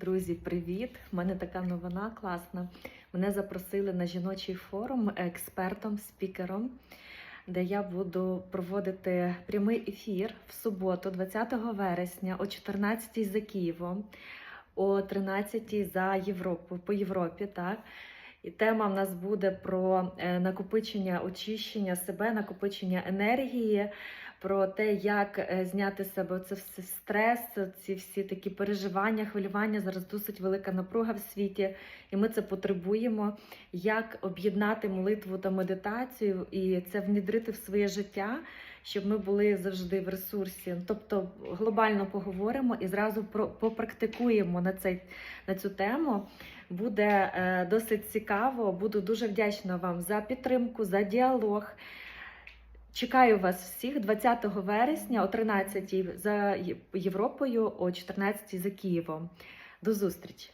Друзі, привіт! У мене така новина класна. Мене запросили на жіночий форум експертом, спікером, де я буду проводити прямий ефір в суботу, 20 вересня, о 14 за Києвом, о 13 за Європу по Європі. Так? І тема в нас буде про е, накопичення, очищення себе, накопичення енергії, про те, як е, зняти себе це все стрес, ці всі такі переживання, хвилювання. Зараз досить велика напруга в світі, і ми це потребуємо. Як об'єднати молитву та медитацію і це внідрити в своє життя, щоб ми були завжди в ресурсі. Тобто глобально поговоримо і зразу про попрактикуємо на цей на цю тему. Буде е, досить цікаво. Буду дуже вдячна вам за підтримку, за діалог. Чекаю вас всіх 20 вересня о 13 за Європою, о 14 за Києвом. До зустрічі!